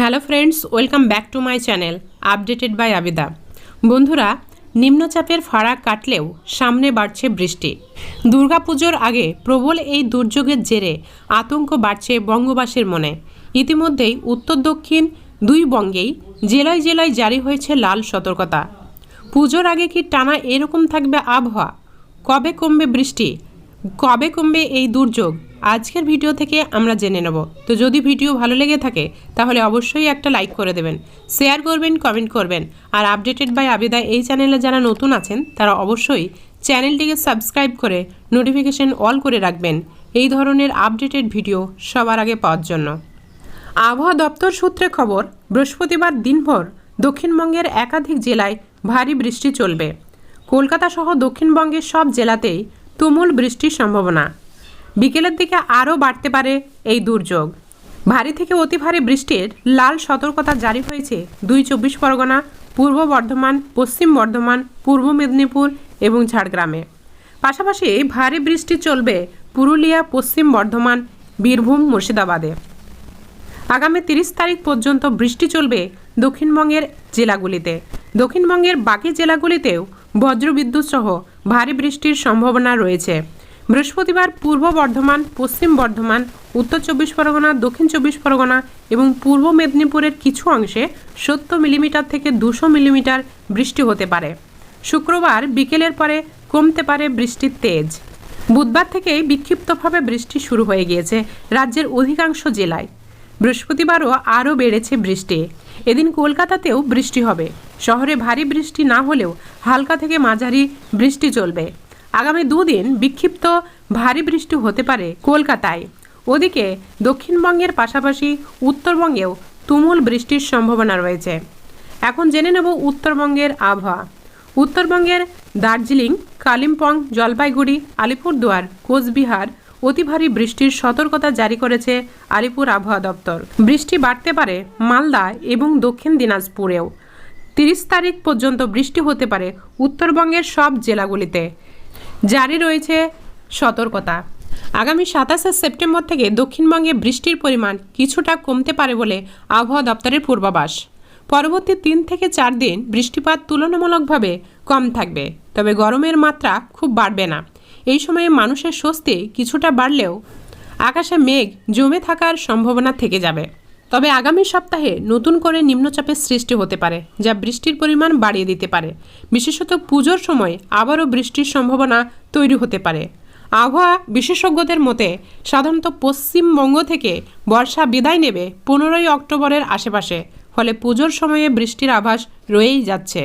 Hello friends, welcome back to my channel, updated by Abida. বন্ধুরা, নিম্নচাপের ফাড়া কাটলেও সামনে বাড়ছে বৃষ্টি। দুর্গাপুজোর আগে প্রবল এই দুর্যোগের জেরে আতঙ্ক বাড়ছে বঙ্গবাসীর মনে। ইতিমধ্যেই উত্তর দক্ষিণ দুই বঙ্গেই জেলায় জেলায় জারি হয়েছে লাল সতর্কতা। পুজোর আগে কি টানা এরকম থাকবে আবহাওয়া? কবে কমবে বৃষ্টি? কবে কমবে এই দুর্যোগ? আজকের ভিডিও থেকে আমরা জেনে নেব। তো যদি ভিডিও ভালো লেগে থাকে, তাহলে অবশ্যই একটা লাইক করে দেবেন, শেয়ার করবেন, কমেন্ট করবেন। আর আপডেটেড বাই আবিদা এই চ্যানেলে যারা নতুন আছেন, তারা অবশ্যই চ্যানেলটিকে সাবস্ক্রাইব করে নোটিফিকেশন অল করে রাখবেন, এই ধরনের আপডেটেড ভিডিও সবার আগে পাওয়ার জন্য। আবহাওয়া দপ্তর সূত্রে খবর, বৃহস্পতিবার দিনভর দক্ষিণবঙ্গের একাধিক জেলায় ভারী বৃষ্টি চলবে। কলকাতা সহ দক্ষিণবঙ্গের সব জেলাতেই তুমুল বৃষ্টির সম্ভাবনা। বিকেলের দিকে আরও বাড়তে পারে এই দুর্যোগ। ভারী থেকে অতি ভারী বৃষ্টির লাল সতর্কতা জারি হয়েছে দুই চব্বিশ পরগনা, পূর্ব বর্ধমান, পশ্চিম বর্ধমান, পূর্ব মেদিনীপুর এবং ঝাড়গ্রামে। পাশাপাশি ভারী বৃষ্টি চলবে পুরুলিয়া, পশ্চিম বর্ধমান, বীরভূম, মুর্শিদাবাদে। আগামী তিরিশ তারিখ পর্যন্ত বৃষ্টি চলবে দক্ষিণবঙ্গের জেলাগুলিতে। দক্ষিণবঙ্গের বাকি জেলাগুলিতেও বজ্রবিদ্যুৎ সহ ভারী বৃষ্টির সম্ভাবনা রয়েছে। বৃহস্পতিবার পূর্ব বর্ধমান, পশ্চিম বর্ধমান, উত্তর চব্বিশ পরগনা, দক্ষিণ চব্বিশ পরগনা এবং পূর্ব মেদিনীপুরের কিছু অংশে সত্তর মিলিমিটার থেকে দুশো মিলিমিটার বৃষ্টি হতে পারে। শুক্রবার বিকেলের পরে কমতে পারে বৃষ্টির তেজ। বুধবার থেকেই বিক্ষিপ্তভাবে বৃষ্টি শুরু হয়ে গিয়েছে রাজ্যের অধিকাংশ জেলায়। বৃহস্পতিবারও আরও বেড়েছে বৃষ্টি। এদিন কলকাতাতেও বৃষ্টি হবে। শহরে ভারী বৃষ্টি না হলেও হালকা থেকে মাঝারি বৃষ্টি চলবে। আগামী দুদিন বিক্ষিপ্ত ভারী বৃষ্টি হতে পারে কলকাতায়। ওদিকে দক্ষিণবঙ্গের পাশাপাশি উত্তরবঙ্গেও তুমুল বৃষ্টির সম্ভাবনা রয়েছে। এখন জেনে নেব উত্তরবঙ্গের আবহাওয়া। উত্তরবঙ্গের দার্জিলিং, কালিম্পং, জলপাইগুড়ি, আলিপুরদুয়ার, কোচবিহার অতি ভারী বৃষ্টির সতর্কতা জারি করেছে আলিপুর আবহাওয়া দপ্তর। বৃষ্টি বাড়তে পারে মালদা এবং দক্ষিণ দিনাজপুরেও। তিরিশ তারিখ পর্যন্ত বৃষ্টি হতে পারে উত্তরবঙ্গের সব জেলাগুলিতে। জারি রয়েছে সতর্কতা। আগামী সাতাশে সেপ্টেম্বর থেকে দক্ষিণবঙ্গে বৃষ্টির পরিমাণ কিছুটা কমতে পারে বলে আবহাওয়া দপ্তরের পূর্বাভাস। পরবর্তী তিন থেকে চার দিন বৃষ্টিপাত তুলনামূলকভাবে কম থাকবে, তবে গরমের মাত্রা খুব বাড়বে না। এই সময়ে মানুষের স্বস্তি কিছুটা বাড়লেও আকাশে মেঘ জমে থাকার সম্ভাবনা থেকে যাবে। তবে আগামী সপ্তাহে নতুন করে নিম্নচাপের সৃষ্টি হতে পারে, যা বৃষ্টির পরিমাণ বাড়িয়ে দিতে পারে। বিশেষত পুজোর সময় আবারও বৃষ্টির সম্ভাবনা তৈরি হতে পারে। আবহাওয়া বিশেষজ্ঞদের মতে, সাধারণত পশ্চিমবঙ্গ থেকে বর্ষা বিদায় নেবে পনেরোই অক্টোবরের আশেপাশে, ফলে পুজোর সময়ে বৃষ্টির আভাস রয়েই যাচ্ছে।